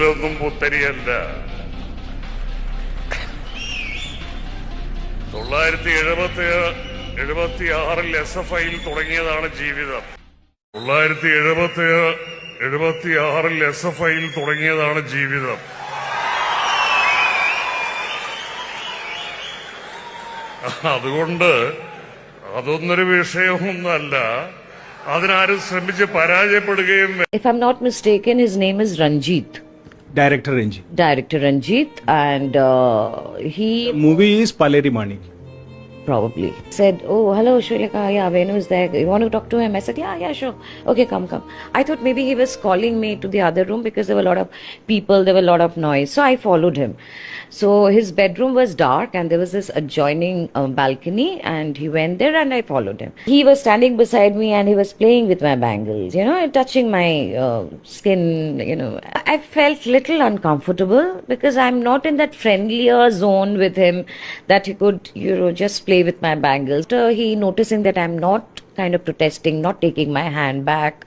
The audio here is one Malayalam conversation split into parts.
കൂടുതലൊന്നും പുത്തരിയല്ല. തൊള്ളായിരത്തി എഴുപത്തി എഴുപത്തി ആറിൽ എസ് എഫ് ഐയിൽ തുടങ്ങിയതാണ് ജീവിതം. തൊള്ളായിരത്തി എഴുപത്തി എഴുപത്തി ആറിൽ എസ് എഫ് ഐയിൽ തുടങ്ങിയതാണ് ജീവിതം. അതുകൊണ്ട് അതൊന്നൊരു വിഷയമൊന്നല്ല അതിനാരും ശ്രമിച്ച് പരാജയപ്പെടുകയും If I'm not mistaken, his name is Ranjit, Director Ranjit. Director Ranjit, and uh, he. The movie is Paleri Manik. Probably. Said, Oh, hello, Shulika. Yeah, Venu is there. You want to talk to him? I said, Yeah, yeah, sure. Okay, come, come. I thought maybe he was calling me to the other room because there were a lot of people, there were a lot of noise. So I followed him. So his bedroom was dark, and there was this adjoining uh, balcony, and he went there, and I followed him. He was standing beside me, and he was playing with my bangles, you know, touching my uh, skin. You know, I felt little uncomfortable because I'm not in that friendlier zone with him that he could, you know, just play with my bangles. So he noticing that I'm not kind of protesting, not taking my hand back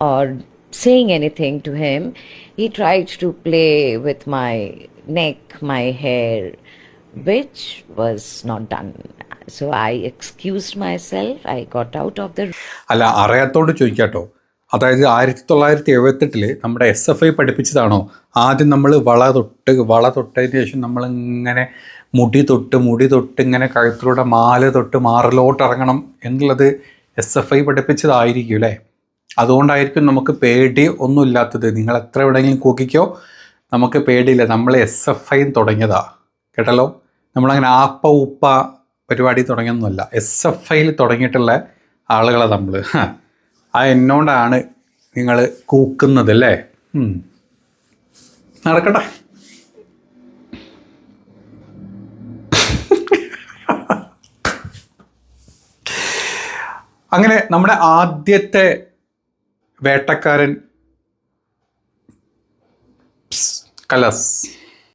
or saying anything to him, he tried to play with my neck, my hair, which was not done. So I excused myself. I got out of the അല്ല അറിയാത്തോട് ചോദിക്കാട്ടോ അതായത് ആയിരത്തി തൊള്ളായിരത്തി എഴുപത്തെട്ടിൽ നമ്മുടെ എസ് എഫ് ഐ പഠിപ്പിച്ചതാണോ ആദ്യം നമ്മൾ വള തൊട്ട് വള തൊട്ടതിന് ശേഷം നമ്മളിങ്ങനെ മുടി തൊട്ട് മുടി തൊട്ട് ഇങ്ങനെ കഴുത്തിലൂടെ മാല തൊട്ട് മാറിലോട്ട് ഇറങ്ങണം എന്നുള്ളത് എസ് എഫ് ഐ പഠിപ്പിച്ചതായിരിക്കും അല്ലേ അതുകൊണ്ടായിരിക്കും നമുക്ക് പേടി ഒന്നുമില്ലാത്തത്. നിങ്ങൾ എത്ര എവിടെയെങ്കിലും കൂക്കിക്കോ. നമുക്ക് പേടിയില്ല. നമ്മൾ എസ് എഫ് ഐ തുടങ്ങിയതാ. കേട്ടല്ലോ? നമ്മളങ്ങനെ ആപ്പ ഉപ്പ പരിപാടി തുടങ്ങിയൊന്നുമല്ല. എസ് എഫ് ഐയിൽ തുടങ്ങിയിട്ടുള്ള ആളുകളെ നമ്മൾ ആ എന്നോണ്ടാണ് നിങ്ങൾ കൂക്കുന്നത് അല്ലേ നടക്കട്ടെ. അങ്ങനെ നമ്മുടെ ആദ്യത്തെ വേട്ടക്കാരൻ. കലസ്.